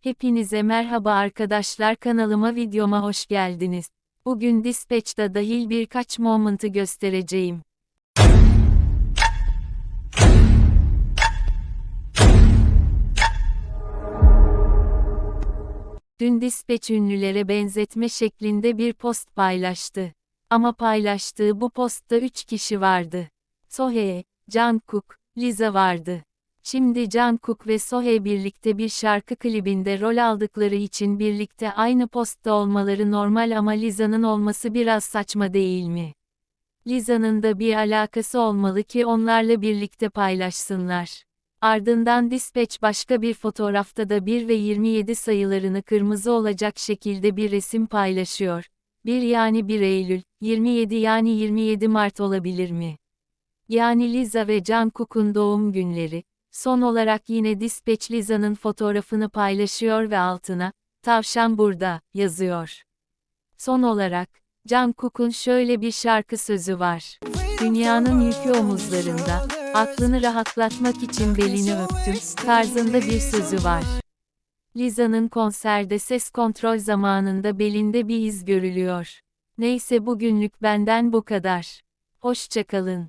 Hepinize merhaba arkadaşlar kanalıma videoma hoş geldiniz. Bugün Dispatch'ta dahil birkaç moment'ı göstereceğim. Dün Dispatch ünlülere benzetme şeklinde bir post paylaştı. Ama paylaştığı bu postta 3 kişi vardı. Sohye, Jungkook, Lisa vardı. Şimdi Jungkook ve Sohye birlikte bir şarkı klibinde rol aldıkları için birlikte aynı postta olmaları normal ama Lisa'nın olması biraz saçma değil mi? Lisa'nın da bir alakası olmalı ki onlarla birlikte paylaşsınlar. Ardından Dispatch başka bir fotoğrafta da 1 ve 27 sayılarını kırmızı olacak şekilde bir resim paylaşıyor. 1 yani 1 Eylül, 27 yani 27 Mart olabilir mi? Yani Lisa ve Jungkook'un doğum günleri. Son olarak yine Dispatch Lisa'nın fotoğrafını paylaşıyor ve altına, tavşan burada, yazıyor. Son olarak, Jungkook'un şöyle bir şarkı sözü var. Dünyanın yükü omuzlarında, aklını rahatlatmak için belini öptüm, tarzında bir sözü var. Lisa'nın konserde ses kontrol zamanında belinde bir iz görülüyor. Neyse bugünlük benden bu kadar. Hoşçakalın.